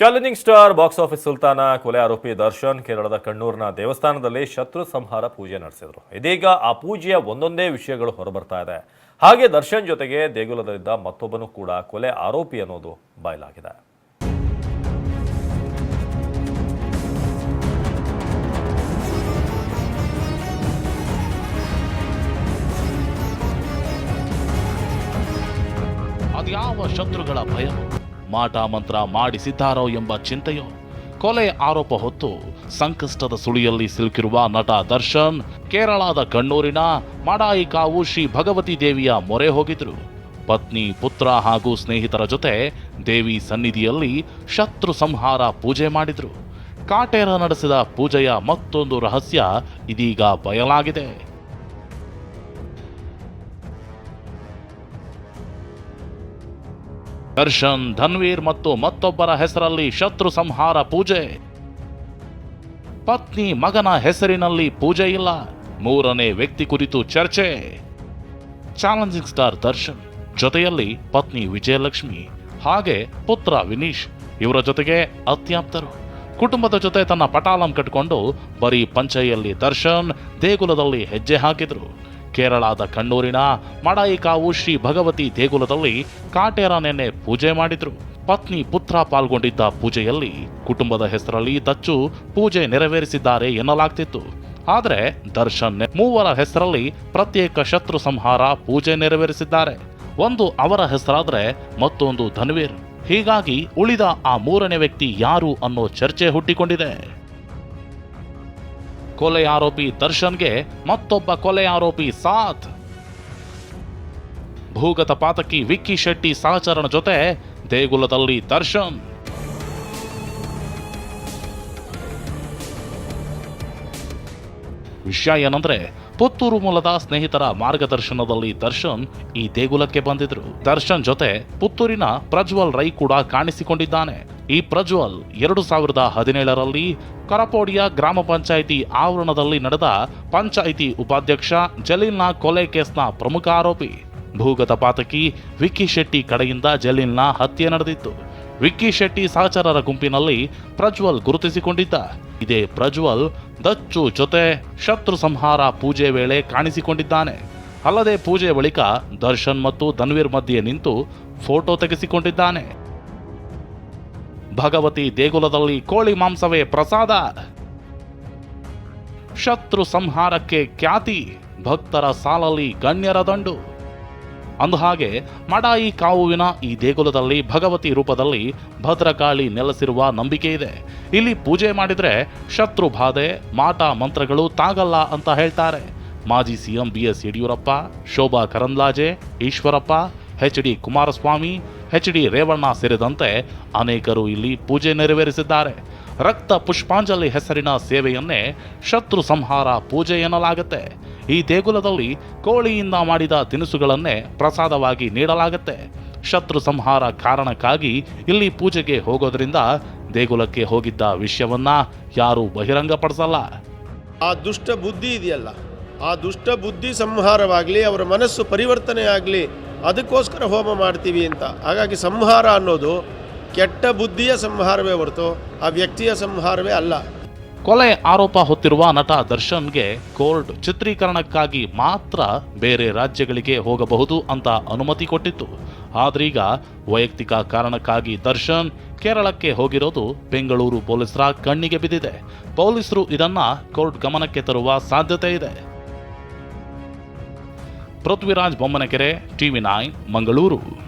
Challenging star box office ಸುಲ್ತಾನ ಕೊಲೆ ಆರೋಪಿ ದರ್ಶನ್ ಕೇರಳದ ಕಣ್ಣೂರಿನ ದೇವಸ್ಥಾನದಲ್ಲಿ ಶತ್ರು ಸಂಹಾರ ಪೂಜೆ ನಡೆಸಿದರು. ಇದೀಗ ಆ ಪೂಜೆಯ ಒಂದೊಂದೇ ವಿಷಯಗಳು ಹೊರಬರ್ತಾ ಇದೆ. ಹಾಗೆ ದರ್ಶನ್ ಜೊತೆಗೆ ದೇಗುಲದಲ್ಲಿದ್ದ ಮತ್ತೊಬ್ಬನು ಕೂಡ ಕೊಲೆ ಆರೋಪಿ ಅನ್ನೋದು ಬಯಲಾಗಿದೆ. ಅದ್ಯಾವ ಶತ್ರುಗಳ ಭಯ ಮಾಟ ಮಂತ್ರ ಮಾಡಿಸಿದ್ದಾರೋ ಎಂಬ ಚಿಂತೆಯೋ ಕೊಲೆ ಆರೋಪ ಹೊತ್ತು ಸಂಕಷ್ಟದ ಸುಳಿಯಲ್ಲಿ ಸಿಲುಕಿರುವ ನಟ ದರ್ಶನ್ ಕೇರಳದ ಕಣ್ಣೂರಿನ ಮಡಾಯಿಕಾವು ಶ್ರೀ ಭಗವತಿ ದೇವಿಯ ಮೊರೆ ಹೋಗಿದ್ರು. ಪತ್ನಿ, ಪುತ್ರ ಹಾಗೂ ಸ್ನೇಹಿತರ ಜೊತೆ ದೇವಿ ಸನ್ನಿಧಿಯಲ್ಲಿ ಶತ್ರು ಸಂಹಾರ ಪೂಜೆ ಮಾಡಿದ್ರು. ಕಾಟೇರ ನಡೆಸಿದ ಪೂಜೆಯ ಮತ್ತೊಂದು ರಹಸ್ಯ ಇದೀಗ ಬಯಲಾಗಿದೆ. ದರ್ಶನ್, ಧನ್ವೀರ್ ಮತ್ತು ಮತ್ತೊಬ್ಬರ ಹೆಸರಲ್ಲಿ ಶತ್ರು ಸಂಹಾರ ಪೂಜೆ. ಪತ್ನಿ ಮಗನ ಹೆಸರಿನಲ್ಲಿ ಪೂಜೆ ಇಲ್ಲ. ಮೂರನೇ ವ್ಯಕ್ತಿ ಕುರಿತು ಚರ್ಚೆ. ಚಾಲೆಂಜಿಂಗ್ ಸ್ಟಾರ್ ದರ್ಶನ್, ಜೊತೆಯಲ್ಲಿ ಪತ್ನಿ ವಿಜಯಲಕ್ಷ್ಮಿ, ಹಾಗೆ ಪುತ್ರ ವಿನೀಶ್, ಇವರ ಜೊತೆಗೆ ಅತ್ಯಾಪ್ತರು. ಕುಟುಂಬದ ಜೊತೆ ತನ್ನ ಪಟಾಲಂ ಕಟ್ಕೊಂಡು ಬರೀ ಪಂಚೆಯಲ್ಲಿ ದರ್ಶನ್ ದೇಗುಲದಲ್ಲಿ ಹೆಜ್ಜೆ ಹಾಕಿದ್ರು. ಕೇರಳದ ಕಣ್ಣೂರಿನ ಮಡಾಯಿಕಾವು ಶ್ರೀ ಭಗವತಿ ದೇಗುಲದಲ್ಲಿ ಕಾಟೇರ ನೆನ್ನೆ ಪೂಜೆ ಮಾಡಿದ್ರು. ಪತ್ನಿ ಪುತ್ರ ಪಾಲ್ಗೊಂಡಿದ್ದ ಪೂಜೆಯಲ್ಲಿ ಕುಟುಂಬದ ಹೆಸರಲ್ಲಿ ದಚ್ಚು ಪೂಜೆ ನೆರವೇರಿಸಿದ್ದಾರೆ ಎನ್ನಲಾಗ್ತಿತ್ತು. ಆದರೆ ದರ್ಶನ್ ಮೂವರ ಹೆಸರಲ್ಲಿ ಪ್ರತ್ಯೇಕ ಶತ್ರು ಸಂಹಾರ ಪೂಜೆ ನೆರವೇರಿಸಿದ್ದಾರೆ. ಒಂದು ಅವರ ಹೆಸರಾದರೆ ಮತ್ತೊಂದು ಧನ್ವೀರ್. ಹೀಗಾಗಿ ಉಳಿದ ಆ ಮೂರನೇ ವ್ಯಕ್ತಿ ಯಾರು ಅನ್ನೋ ಚರ್ಚೆ ಹುಟ್ಟಿಕೊಂಡಿದೆ. ಕೊಲೆ ಆರೋಪಿ ದರ್ಶನ್ಗೆ ಮತ್ತೊಬ್ಬ ಕೊಲೆ ಆರೋಪಿ ಸಾಥ್. ಭೂಗತ ಪಾತಕಿ ವಿಕ್ಕಿ ಶೆಟ್ಟಿ ಸಹಚರನ ಜೊತೆ ದೇಗುಲದಲ್ಲಿ ದರ್ಶನ್. ವಿಷಯ ಏನಂದ್ರೆ ಪುತ್ತೂರು ಮೂಲದ ಸ್ನೇಹಿತರ ಮಾರ್ಗದರ್ಶನದಲ್ಲಿ ದರ್ಶನ್ ಈ ದೇಗುಲಕ್ಕೆ ಬಂದಿದ್ರು. ದರ್ಶನ್ ಜೊತೆ ಪುತ್ತೂರಿನ ಪ್ರಜ್ವಲ್ ರೈ ಕೂಡ ಕಾಣಿಸಿಕೊಂಡಿದ್ದಾನೆ. ಈ ಪ್ರಜ್ವಲ್ ಎರಡು ಸಾವಿರದ ಹದಿನೇಳರಲ್ಲಿ ಕರಪೋಡಿಯ ಗ್ರಾಮ ಪಂಚಾಯಿತಿ ಆವರಣದಲ್ಲಿ ನಡೆದ ಪಂಚಾಯಿತಿ ಉಪಾಧ್ಯಕ್ಷ ಜಲೀಲ್ನ ಕೊಲೆ ಕೇಸ್ನ ಪ್ರಮುಖ ಆರೋಪಿ. ಭೂಗತ ಪಾತಕಿ ವಿಕ್ಕಿ ಶೆಟ್ಟಿ ಕಡೆಯಿಂದ ಜಲೀಲ್ನ ಹತ್ಯೆ ನಡೆದಿತ್ತು. ವಿಕ್ಕಿ ಶೆಟ್ಟಿ ಸಹಚರರ ಗುಂಪಿನಲ್ಲಿ ಪ್ರಜ್ವಲ್ ಗುರುತಿಸಿಕೊಂಡಿದ್ದ. ಇದೇ ಪ್ರಜ್ವಲ್ ದಚ್ಚು ಜೊತೆ ಶತ್ರು ಸಂಹಾರ ಪೂಜೆ ವೇಳೆ ಕಾಣಿಸಿಕೊಂಡಿದ್ದಾನೆ. ಅಲ್ಲದೆ ಪೂಜೆ ಬಳಿಕ ದರ್ಶನ್ ಮತ್ತು ಧನ್ವೀರ್ ಮಧ್ಯೆ ನಿಂತು ಫೋಟೋ ತೆಗೆಸಿಕೊಂಡಿದ್ದಾನೆ. ಭಗವತಿ ದೇಗುಲದಲ್ಲಿ ಕೋಳಿ ಮಾಂಸವೇ ಪ್ರಸಾದ. ಶತ್ರು ಸಂಹಾರಕ್ಕೆ ಖ್ಯಾತಿ, ಭಕ್ತರ ಸಾಲಲ್ಲಿ ಗಣ್ಯರ ದಂಡು. ಅಂದಹಾಗೆ ಮಡಾಯಿ ಕಾವುವಿನ ಈ ದೇಗುಲದಲ್ಲಿ ಭಗವತಿ ರೂಪದಲ್ಲಿ ಭದ್ರಕಾಳಿ ನೆಲೆಸಿರುವ ನಂಬಿಕೆ ಇದೆ. ಇಲ್ಲಿ ಪೂಜೆ ಮಾಡಿದ್ರೆ ಶತ್ರು ಬಾಧೆ, ಮಾಟ ಮಂತ್ರಗಳು ತಾಗಲ್ಲ ಅಂತ ಹೇಳ್ತಾರೆ. ಮಾಜಿ CM B S Yediyurappa, Shobha Karandlaje, Eshwarappa H D Kumaraswamy H D Revanna ಸೇರಿದಂತೆ ಅನೇಕರು ಇಲ್ಲಿ ಪೂಜೆ ನೆರವೇರಿಸಿದ್ದಾರೆ. ರಕ್ತ ಪುಷ್ಪಾಂಜಲಿ ಹೆಸರಿನ ಸೇವೆಯನ್ನೇ ಶತ್ರು ಸಂಹಾರ ಪೂಜೆ ಎನ್ನಲಾಗುತ್ತೆ. ಈ ದೇಗುಲದಲ್ಲಿ ಕೋಳಿಯಿಂದ ಮಾಡಿದ ತಿನಿಸುಗಳನ್ನೇ ಪ್ರಸಾದವಾಗಿ ನೀಡಲಾಗುತ್ತೆ. ಶತ್ರು ಸಂಹಾರ ಕಾರಣಕ್ಕಾಗಿ ಇಲ್ಲಿ ಪೂಜೆಗೆ ಹೋಗೋದ್ರಿಂದ ದೇಗುಲಕ್ಕೆ ಹೋಗಿದ್ದ ವಿಷಯವನ್ನ ಯಾರೂ ಬಹಿರಂಗಪಡಿಸಲ್ಲ. ಆ ದುಷ್ಟ ಬುದ್ಧಿ ಇದೆಯಲ್ಲ, ಆ ದುಷ್ಟ ಬುದ್ಧಿ ಸಂಹಾರವಾಗಲಿ, ಅವರ ಮನಸ್ಸು ಪರಿವರ್ತನೆ ಆಗಲಿ, ಅದಕ್ಕೋಸ್ಕರ ಹೋಮ ಮಾಡ್ತೀವಿ ಅಂತ. ಹಾಗಾಗಿ ಸಂಹಾರ ಅನ್ನೋದು ಕೆಟ್ಟ ಬುದ್ಧಿಯ ಸಂಹಾರವೇ ಹೊರತು, ಆ ವ್ಯಕ್ತಿಯ ಸಂಹಾರವೇ ಅಲ್ಲ. ಕೊಲೆ ಆರೋಪ ಹೊತ್ತಿರುವ ನಟ ದರ್ಶನ್ಗೆ ಕೋರ್ಟ್ ಚಿತ್ರೀಕರಣಕ್ಕಾಗಿ ಮಾತ್ರ ಬೇರೆ ರಾಜ್ಯಗಳಿಗೆ ಹೋಗಬಹುದು ಅಂತ ಅನುಮತಿ ಕೊಟ್ಟಿತ್ತು. ಆದ್ರೀಗ ವೈಯಕ್ತಿಕ ಕಾರಣಕ್ಕಾಗಿ ದರ್ಶನ್ ಕೇರಳಕ್ಕೆ ಹೋಗಿರೋದು ಬೆಂಗಳೂರು ಪೊಲೀಸರ ಕಣ್ಣಿಗೆ ಬಿದ್ದಿದೆ. ಪೊಲೀಸರು ಇದನ್ನ ಕೋರ್ಟ್ ಗಮನಕ್ಕೆ ತರುವ ಸಾಧ್ಯತೆ ಇದೆ. Prithviraj Bommanakere, TV nine, Mangaluru.